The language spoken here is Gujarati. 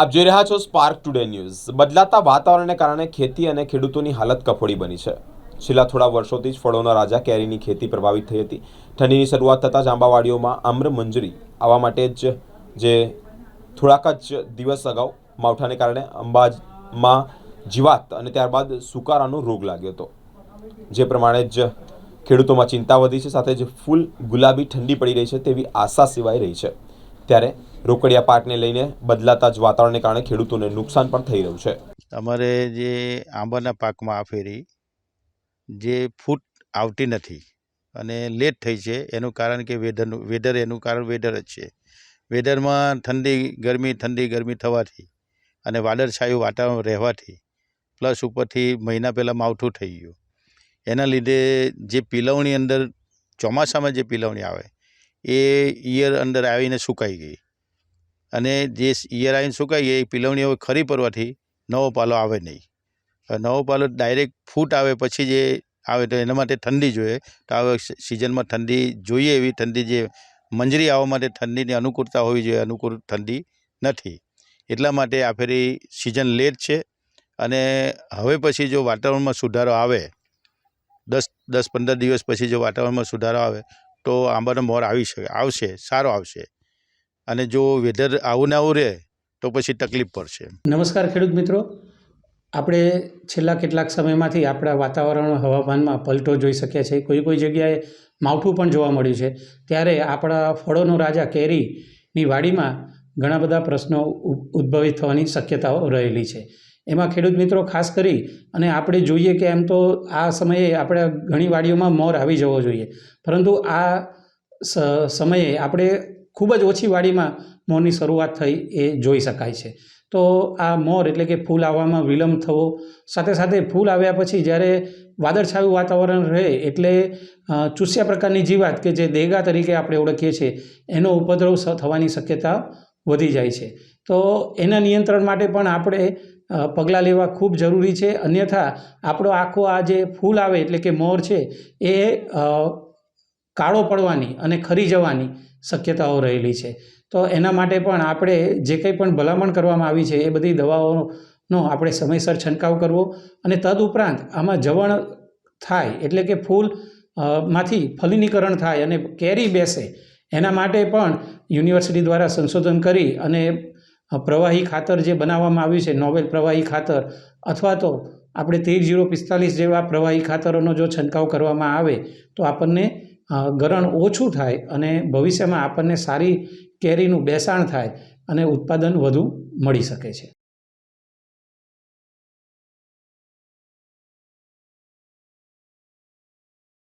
આપ જોઈ રહ્યા છો સ્પાર્ક ટુડે ન્યૂઝ બદલાતા વાતાવરણને કારણે ખેતી અને ખેડૂતોની હાલત કફોડી બની છે. છેલ્લા થોડા વર્ષોથી જ ફળોના રાજા કેરીની ખેતી પ્રભાવિત થઈ હતી. ઠંડીની શરૂઆત થતાં જ આંબાવાડીઓમાં આમ્ર મંજરી આવવા માટે જ જે થોડાક જ દિવસ અગાઉ માવઠાને કારણે અંબાજમાં જીવાત અને ત્યારબાદ સુકારાનો રોગ લાગ્યો હતો. જે પ્રમાણે જ ખેડૂતોમાં ચિંતા વધી છે, સાથે જ ફૂલ ગુલાબી ઠંડી પડી રહી છે તેવી આશા સિવાય રહી છે. ત્યારે રોકડિયા પાકને લઈને બદલાતા જ વાતાવરણને કારણે ખેડૂતોને નુકસાન પણ થઈ રહ્યું છે. અમારે જે આંબાના પાકમાં આ ફેરી, જે ફૂટ આવતી નથી અને લેટ થઈ છે, એનું કારણ કે વેધરનું, વેધર એનું કારણ વેધર જ છે. વેધરમાં ઠંડી, ગરમી ઠંડી, ગરમી થવાથી અને વાદળછાયું વાતાવરણ રહેવાથી, પ્લસ ઉપરથી મહિના પહેલાં માવઠું થઈ ગયું. એના લીધે જે પીલવણી અંદર ચોમાસામાં જે પીલવણી આવે એ ઈયર અંદર આવીને સુકાઈ ગઈ. અને જે ઈયર આવીને સુકાઈ ગઈ, એ પીલવણી હવે ખરી પડવાથી નવો પાલો આવે નહીં. નવો પાલો ડાયરેક્ટ ફૂટ આવે પછી જે આવે તો એના માટે ઠંડી જોઈએ. તો હવે સિઝનમાં ઠંડી જોઈએ એવી, ઠંડી જે મંજરી આવવા માટે ઠંડીની અનુકૂળતા હોવી જોઈએ, અનુકૂળ ઠંડી નથી. એટલા માટે આ ફેરી સિઝન લેટ છે અને હવે પછી જો વાતાવરણમાં સુધારો આવે, દસ દસ પંદર દિવસ પછી જો વાતાવરણમાં સુધારો આવે તો આંબાનો મોર આવી શકે, આવશે, સારો આવશે. અને જો વેધર આવું ને આવું રહે, તો પછી તકલીફ પડશે. નમસ્કાર ખેડૂત મિત્રો. આપણે છેલ્લા કેટલાક સમયમાંથી આપણા વાતાવરણ, હવામાનમાં પલટો જોઈ શક્યા છે કોઈ કોઈ જગ્યાએ માવઠું પણ જોવા મળ્યું છે. ત્યારે આપણા ફળોનો રાજા કેરીની વાડીમાં ઘણા બધા પ્રશ્નો ઉદ્ભવિત થવાની શક્યતાઓ રહેલી છે. એમાં ખેડૂત મિત્રો ખાસ કરી અને આપણે જોઈએ કે એમ તો આ સમયે આપણે ઘણી વાડીઓમાં મોર આવી જવો જોઈએ. પરંતુ આ સમયે આપણે ખૂબ જ ઓછી વાડીમાં મોરની શરૂઆત થઈ એ જોઈ શકાય છે. તો આ મોર એટલે કે ફૂલ આવવામાં વિલંબ થવો, સાથે સાથે ફૂલ આવ્યા પછી જ્યારે વાદળછાયું વાતાવરણ રહે એટલે ચૂસ્યા પ્રકારની જીવાત કે જે દેગા તરીકે આપણે ઓળખીએ છીએ, એનો ઉપદ્રવ થવાની શક્યતા વધી જાય છે. તો એના નિયંત્રણ માટે પણ આપણે પગલાં લેવા ખૂબ જરૂરી છે. અન્યથા, આપણો આખો આ જે ફૂલ આવે, એટલે કે મોર છે, એ કાળો પડવાની અને ખરી જવાની શક્યતાઓ રહેલી છે. તો એના માટે પણ આપણે જે કંઈ પણ ભલામણ કરવામાં આવી છે, એ બધી દવાઓનો આપણે સમયસર છંટકાવ કરવો અને તદઉપરાંત આમાં જવણ થાય, એટલે કે ફૂલમાંથી ફલિનીકરણ થાય અને કેરી બેસે, એના માટે પણ યુનિવર્સિટી દ્વારા સંશોધન કરી અને પ્રવાહી ખાતર જે બનાવવામાં આવ્યું છે, નોવેલ પ્રવાહી ખાતર, અથવા તો આપણે તેર જીરો પિસ્તાલીસ જેવા પ્રવાહી ખાતરોનો જો છંટકાવ કરવામાં આવે, તો આપણને ગરણ ઓછું થાય અને ભવિષ્યમાં આપણને સારી કેરીનું બેસાણ થાય અને ઉત્પાદન વધુ મળી શકે છે.